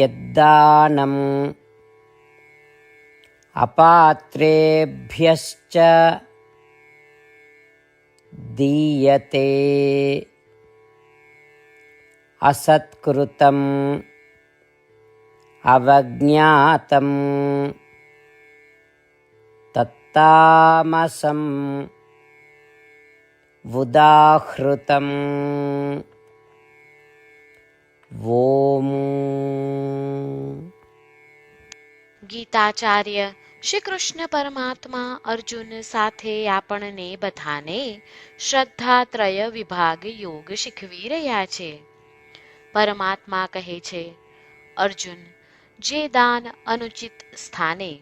यद्दानम् अपात्रेभ्यश्च दीयते असत्कृतम् अवज्ञातं तत्तामसम् उदाहृतम् ॐ ગીતાચાર્ય શ્રી કૃષ્ણ પરમાત્મા અર્જુન સાથે આપણને બધાને શ્રદ્ધા ત્રય વિભાગ યોગ શીખવી રહ્યા છે. પરમાત્મા કહે છે, અર્જુન, જે દાન અનુચિત સ્થાને,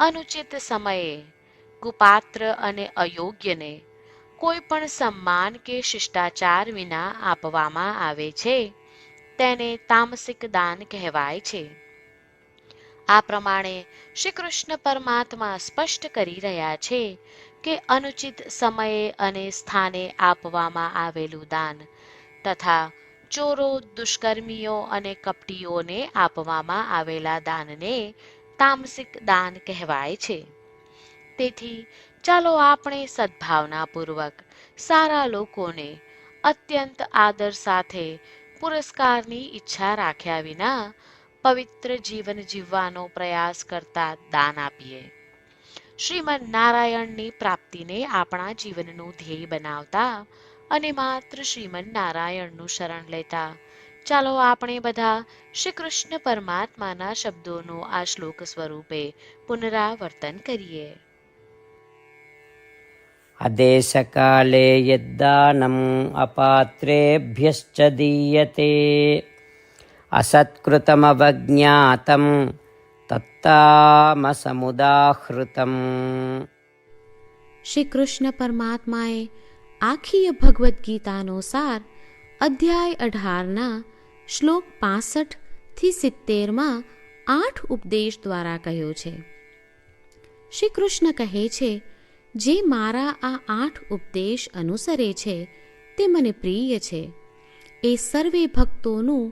અનુચિત સમયે, કુપાત્ર અને અયોગ્યને કોઈ પણ સન્માન કે શિષ્ટાચાર વિના આપવામાં આવે છે, તેને તામસિક દાન કહેવાય છે. આ પ્રમાણે શ્રી કૃષ્ણ પરમાત્મા સ્પષ્ટ કરી રહ્યા છે કે અનુચિત સમયે અને સ્થાને આપવામાં આવેલું દાન તથા ચોરો, દુષ્કર્મીઓ અને કપટીઓને આપવામાં આવેલા દાનને તામસિક દાન કહેવાય છે. તેથી ચાલો આપણે સદ્ભાવનાપૂર્વક સારા લોકોને અત્યંત આદર સાથે પુરસ્કારની ઈચ્છા રાખ્યા વિના પવિત્ર જીવન જીવવાનો પ્રયાસ કરતા દાન આપીએ. શ્રીમદ નારાયણની પ્રાપ્તિને આપણા જીવનનું ધ્યેય બનાવતા અને માત્ર શ્રીમદ નારાયણનું શરણ લેતા. ચાલો આપણે બધા શ્રી કૃષ્ણ પરમાત્માના શબ્દોનું આ શ્લોક સ્વરૂપે પુનરાવર્તન કરીએ. અદેશકાલે યદ્દાનમ અપાત્રેભ્યશ્ચ દીયતે. असत्कृतमवज्ञातं तत्तामसमुदाहृतम् શ્રી કૃષ્ણ પરમાત્માએ આખી ભગવદ્ ગીતાનો સાર અધ્યાય અઢારના શ્લોક પાસઠ થી સિત્તેરમાં આઠ ઉપદેશ દ્વારા કહ્યો છે શ્રી કૃષ્ણ કહે છે જે મારા આ આઠ ઉપદેશ અનુસરે છે તે મને પ્રિય છે એ સર્વે ભક્તોનું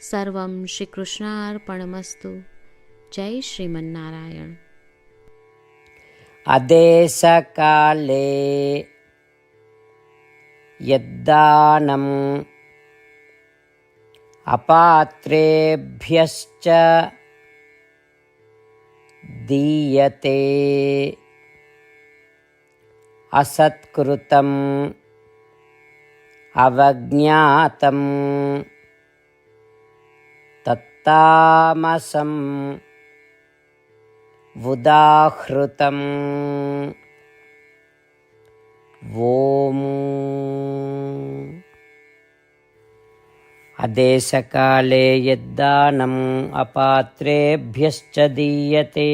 सर्वं श्रीकृष्णार्पणमस्तु। जय श्रीमन्नारायण। अदेशकाले यद्दानम् अपात्रेभ्यश्च दीयते असत्कृतम् अवज्ञातम् तत्तामसम् उदाहृतम् ॐ अदेशकाले यद्दानम् अपात्रेभ्यश्च दीयते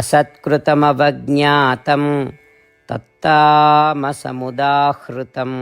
असत्कृतमवज्ञातं तत्तामसमुदाहृतम्